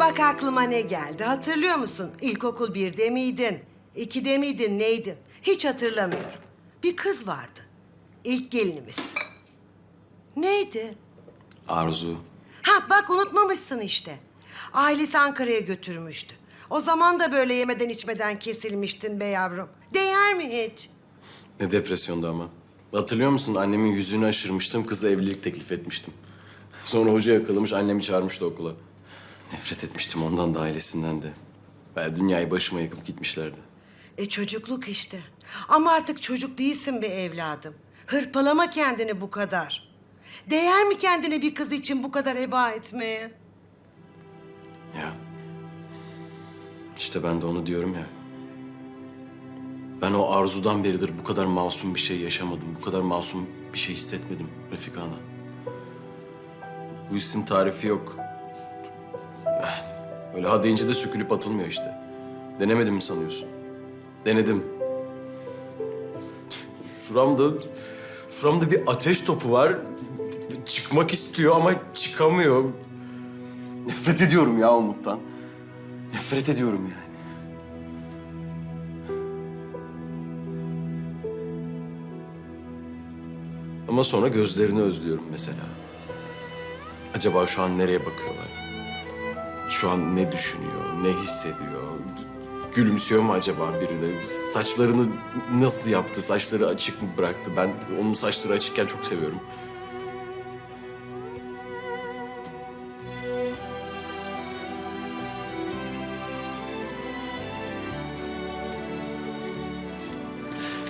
Bak aklıma ne geldi. Hatırlıyor musun? İlkokul birde miydin? İkide miydin? Neydin? Hiç hatırlamıyorum. Bir kız vardı. İlk gelinimiz. Neydi? Arzu. Ha bak unutmamışsın işte. Ailesi Ankara'ya götürmüştü. O zaman da böyle yemeden içmeden kesilmiştin be yavrum. Değer mi hiç? Ne depresyonda ama. Hatırlıyor musun? Annemin yüzünü aşırmıştım, kıza evlilik teklif etmiştim. Sonra hoca yakalamış, annemi çağırmıştı okula. Nefret etmiştim ondan da ailesinden de. Ben dünyayı başıma yıkıp gitmişlerdi. E çocukluk işte. Ama artık çocuk değilsin be evladım. Hırpalama kendini bu kadar. Değer mi kendini bir kız için bu kadar heba etmeye? Ya. İşte ben de onu diyorum ya. Ben o arzudan beridir bu kadar masum bir şey yaşamadım. Bu kadar masum bir şey hissetmedim Refika Ana. Bu hissin tarifi yok. Öyle ha deyince de sökülüp atılmıyor işte. Denemedim mi sanıyorsun? Denedim. Şuramda, şuramda bir ateş topu var. Çıkmak istiyor ama çıkamıyor. Nefret ediyorum ya Umut'tan. Nefret ediyorum yani. Ama sonra gözlerini özlüyorum mesela. Acaba şu an nereye bakıyorlar? Şu an ne düşünüyor, ne hissediyor? Gülümsüyor mu acaba birine? Saçlarını nasıl yaptı? Saçları açık mı bıraktı? Ben onun saçları açıkken çok seviyorum.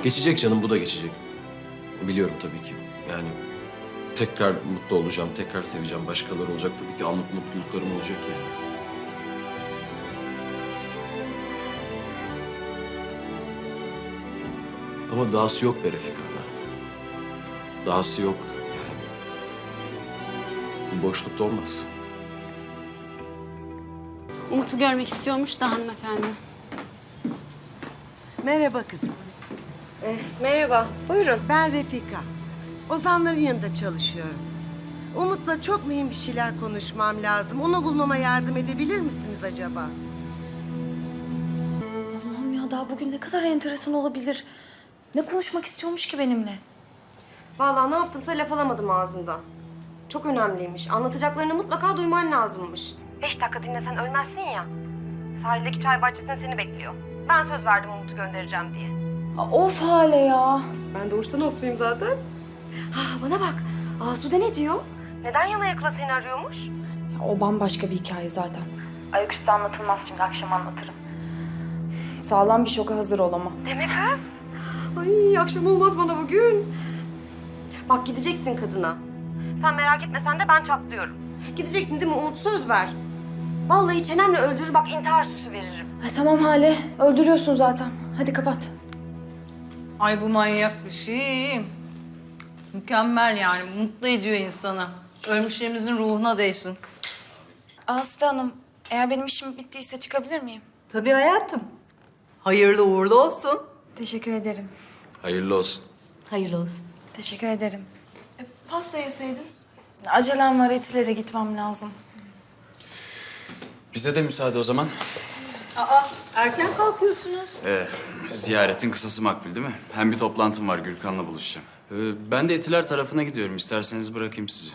Geçecek canım, bu da geçecek. Biliyorum tabii ki. Yani tekrar mutlu olacağım, tekrar seveceğim. Başkaları olacak tabii ki. Anlık mutluluklarım olacak yani. Ama dahası yok be Refika ana. Dahası yok yani. Bu boşlukta olmaz. Umut'u görmek istiyormuş da hanımefendi. Merhaba kızım. Eh, merhaba, buyurun. Ben Refika. Ozanların yanında çalışıyorum. Umut'la çok mühim bir şeyler konuşmam lazım. Onu bulmama yardım edebilir misiniz acaba? Allah'ım ya daha bugün ne kadar enteresan olabilir. Ne konuşmak istiyormuş ki benimle? Vallahi ne yaptımsa laf alamadım ağzından. Çok önemliymiş. Anlatacaklarını mutlaka duyman lazımmış. Beş dakika dinlesen ölmezsin ya. Sahildeki çay bahçesinde seni bekliyor. Ben söz verdim Umut'u göndereceğim diye. Aa, of hale ya. Ben doğuştan ofluyum zaten. Ha bana bak. Asude ne diyor? Neden yana yakıla seni arıyormuş? ya. O bambaşka bir hikaye zaten. Ayaküstü anlatılmaz şimdi akşam anlatırım. Sağlam bir şoka hazır ol ama. Demek ha? Ay akşam olmaz bana bugün. Bak gideceksin kadına. Sen merak etmesen de ben çatlıyorum. Gideceksin değil mi Umut söz ver. Vallahi çenemle öldürür bak intihar süsü veririm. Ay tamam hale öldürüyorsun zaten. Hadi kapat. Ay bu manyak bir şey. Mükemmel yani. Mutlu ediyor insanı. Ölmüşlerimizin ruhuna değsin. Aslı Hanım eğer benim işim bittiyse çıkabilir miyim? Tabii hayatım. Hayırlı uğurlu olsun. Teşekkür ederim. Hayırlı olsun. Hayırlı olsun. Teşekkür ederim. Pasta yeseydin. Acelem var etilere gitmem lazım. Bize de müsaade o zaman. Aa erken kalkıyorsunuz. Ee, ziyaretin kısası makbul değil mi? Hem bir toplantım var Gürkan'la buluşacağım. Ee, ben de Etiler tarafına gidiyorum. İsterseniz bırakayım sizi.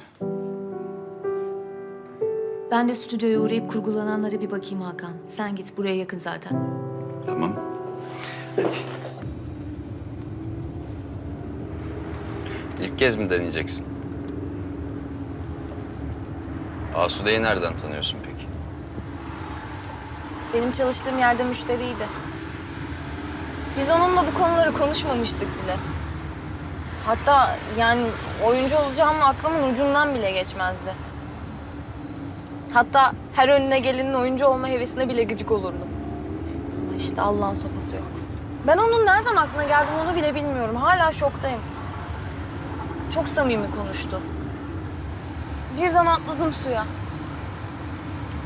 Ben de stüdyoya uğrayıp kurgulananlara bir bakayım Hakan. Sen git, buraya yakın zaten. Tamam. Hadi. İlk kez mi deneyeceksin? Asude'yi nereden tanıyorsun peki? Benim çalıştığım yerde müşteriydi. Biz onunla bu konuları konuşmamıştık bile. Hatta yani oyuncu olacağım aklımın ucundan bile geçmezdi. Hatta her önüne gelenin oyuncu olma hevesine bile gıcık olurdum. Ama işte Allah'ın sopası yok. Ben onun nereden aklına geldim onu bile bilmiyorum. Hala şoktayım. Çok samimi konuştu. Birden atladım suya.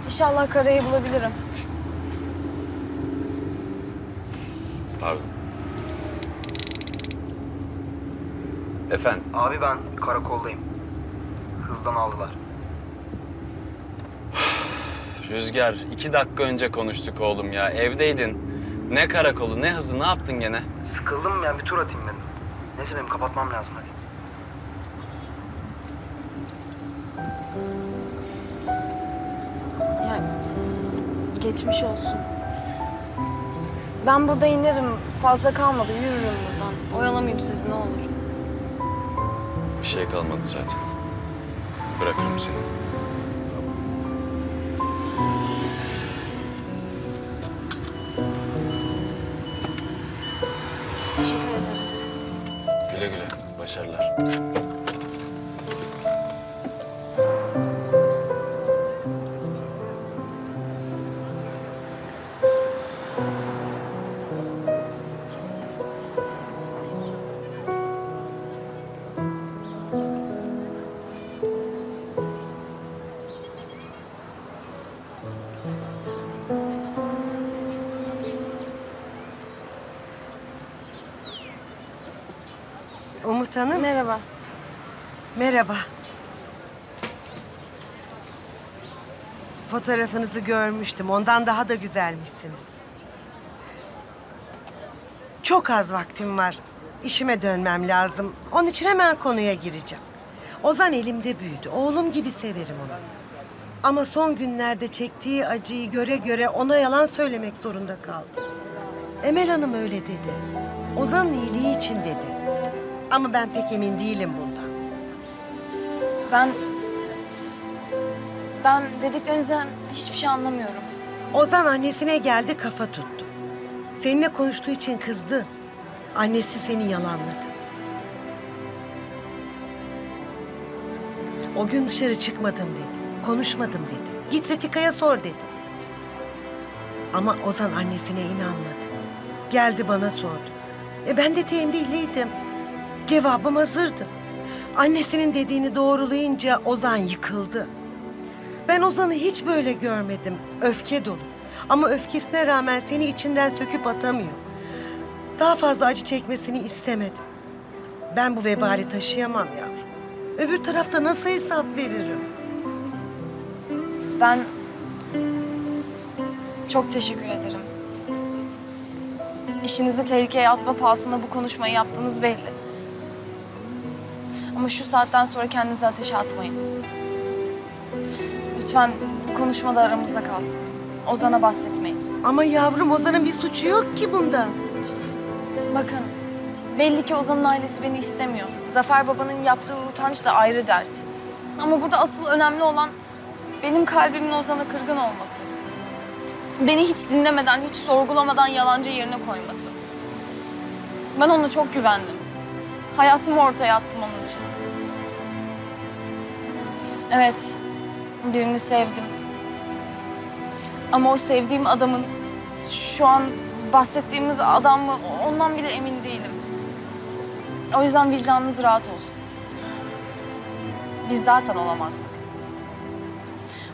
İnşallah karayı bulabilirim. Pardon. Efendim? Abi ben karakoldayım. Hızdan aldılar. Rüzgar, iki dakika önce konuştuk oğlum ya. Evdeydin. Ne karakolu, ne hızı, ne yaptın gene? Sıkıldım ya bir tur atayım dedim. Neyse benim kapatmam lazım hadi. Geçmiş olsun. Ben burada inerim. Fazla kalmadı. Yürürüm buradan. Oyalamayayım sizi ne olur. Bir şey kalmadı zaten. Bırakırım seni. Teşekkür ederim. Güle güle. Başarılar. Hanım. Merhaba. Merhaba. Fotoğrafınızı görmüştüm. Ondan daha da güzelmişsiniz. Çok az vaktim var. İşime dönmem lazım. Onun için hemen konuya gireceğim. Ozan elimde büyüdü. Oğlum gibi severim onu. Ama son günlerde çektiği acıyı göre göre ona yalan söylemek zorunda kaldım. Emel Hanım öyle dedi. Ozan'ın iyiliği için dedi. Ama ben pek emin değilim bundan. Ben... Ben dediklerinizden hiçbir şey anlamıyorum. Ozan annesine geldi kafa tuttu. Seninle konuştuğu için kızdı. Annesi seni yalanladı. O gün dışarı çıkmadım dedi. Konuşmadım dedi. Git Refika'ya sor dedi. Ama Ozan annesine inanmadı. Geldi bana sordu. E ben de tembihliydim. Cevabım hazırdı. Annesinin dediğini doğrulayınca Ozan yıkıldı. Ben Ozan'ı hiç böyle görmedim. Öfke dolu. Ama öfkesine rağmen seni içinden söküp atamıyor. Daha fazla acı çekmesini istemedim. Ben bu vebali taşıyamam yavrum. Öbür tarafta nasıl hesap veririm? Ben... Çok teşekkür ederim. İşinizi tehlikeye atma pahasına bu konuşmayı yaptığınız belli. Ama şu saatten sonra kendinizi ateşe atmayın. Lütfen bu konuşma da aramızda kalsın. Ozan'a bahsetmeyin. Ama yavrum Ozan'ın bir suçu yok ki bunda. Bakın, belli ki Ozan'ın ailesi beni istemiyor. Zafer babanın yaptığı utanç da ayrı dert. Ama burada asıl önemli olan benim kalbimin Ozan'a kırgın olması. Beni hiç dinlemeden, hiç sorgulamadan yalancı yerine koyması. Ben ona çok güvendim. Hayatımı ortaya attım onun için. Evet, birini sevdim. Ama o sevdiğim adamın şu an bahsettiğimiz adam mı ondan bile emin değilim. O yüzden vicdanınız rahat olsun. Biz zaten olamazdık.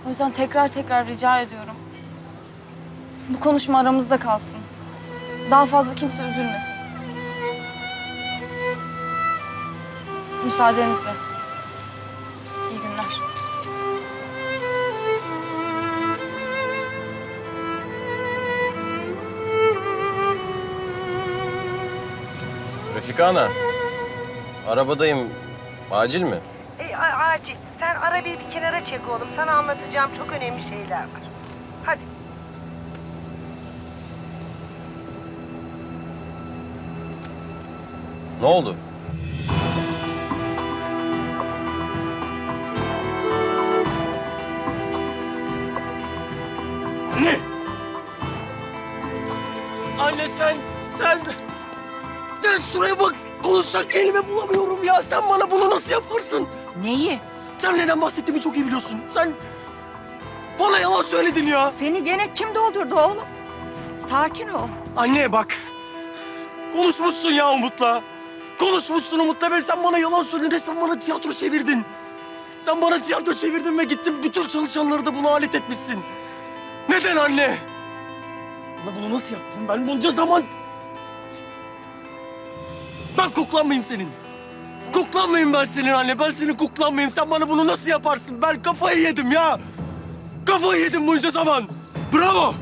O yüzden tekrar tekrar rica ediyorum. Bu konuşma aramızda kalsın. Daha fazla kimse üzülmesin. Müsaadenizle. İyi günler. Refika Ana. Arabadayım. Acil mi? E, a- acil. Sen arabayı bir kenara çek oğlum. Sana anlatacağım çok önemli şeyler var. Hadi. Ne oldu? Şuraya bak, konuşacak kelime bulamıyorum ya. Sen bana bunu nasıl yaparsın? Neyi? Sen neden bahsettiğimi çok iyi biliyorsun. Sen bana yalan söyledin ya. Seni gene kim doldurdu oğlum? S- sakin ol. Anne bak, konuşmuşsun ya Umut'la. Konuşmuşsun Umut'la ve sen bana yalan söyledin. Resmen bana tiyatro çevirdin. Sen bana tiyatro çevirdin ve gittin bütün çalışanları da buna alet etmişsin. Neden anne? Bana bunu nasıl yaptın? Ben bunca zaman... Ben kuklanmayayım senin. Kuklanmayayım ben senin anne. Ben senin kuklanmayayım. Sen bana bunu nasıl yaparsın? Ben kafayı yedim ya. Kafayı yedim bunca zaman. Bravo.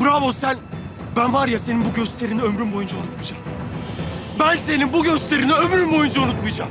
Bravo sen. Ben var ya senin bu gösterini ömrüm boyunca unutmayacağım. Ben senin bu gösterini ömrüm boyunca unutmayacağım.